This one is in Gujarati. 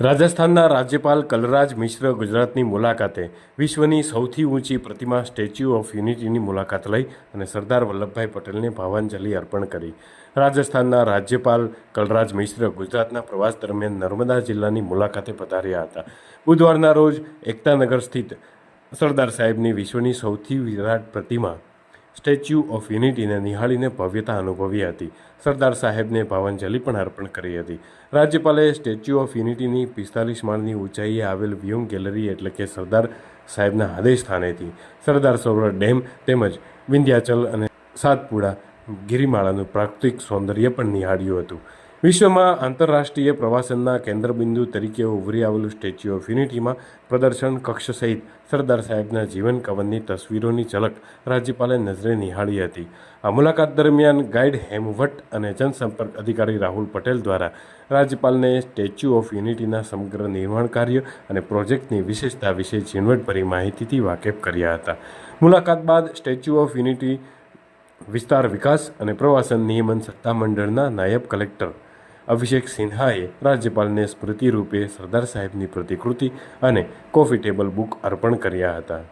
રાજસ્થાનના રાજ્યપાલ કલરાજ મિશ્ર ગુજરાતની મુલાકાતે વિશ્વની સૌથી ઊંચી પ્રતિમા સ્ટેચ્યુ ઓફ યુનિટીની મુલાકાત લઈ અને સરદાર વલ્લભભાઈ પટેલને ભાવાંજલિ અર્પણ કરી. રાજસ્થાનના રાજ્યપાલ કલરાજ મિશ્ર ગુજરાતના પ્રવાસ દરમિયાન નર્મદા જિલ્લાની મુલાકાતે પધાર્યા હતા. બુધવારના રોજ એકતાનગર સ્થિત સરદાર સાહેબની વિશ્વની સૌથી વિરાટ પ્રતિમા સ્ટેચ્યુ ઓફ યુનિટીને નિહાળીને ભવ્યતા અનુભવી હતી. સરદાર સાહેબને ભાવાંજલિ પણ અર્પણ કરી હતી. રાજ્યપાલે સ્ટેચ્યુ ઓફ યુનિટીની પિસ્તાલીસ માળની ઊંચાઈએ આવેલ વ્યુંગ ગેલેરી એટલે કે સરદાર સાહેબના આદેશ સ્થાનેથી સરદાર સરોવર ડેમ તેમજ વિંધ્યાચલ અને સાતપુડા ગિરિમાળાનું પ્રાકૃતિક સૌંદર્ય પણ નિહાળ્યું હતું. વિશ્વમાં આંતરરાષ્ટ્રીય પ્રવાસનના કેન્દ્રબિંદુ તરીકે ઉભરી આવેલું સ્ટેચ્યુ ઓફ યુનિટીમાં પ્રદર્શન કક્ષ સહિત સરદાર સાહેબના જીવન કવનની તસવીરોની ઝલક રાજ્યપાલે નજરે નિહાળી હતી. આ મુલાકાત દરમિયાન ગાઈડ હેમવટ અને જનસંપર્ક અધિકારી રાહુલ પટેલ દ્વારા રાજ્યપાલને સ્ટેચ્યુ ઓફ યુનિટીના સમગ્ર નિર્માણ કાર્ય અને પ્રોજેક્ટની વિશેષતા વિશે ઝીણવટભરી માહિતીથી વાકેફ કર્યા હતા. મુલાકાત બાદ સ્ટેચ્યુ ઓફ યુનિટી વિસ્તાર વિકાસ અને પ્રવાસન નિયમન સત્તામંડળના નાયબ કલેક્ટર અભિષેક સિન્હાએ રાજ્યપાલને સ્મૃતિરૂપે સરદાર સાહેબની પ્રતિકૃતિ અને કોફી ટેબલ બુક અર્પણ કર્યા હતા.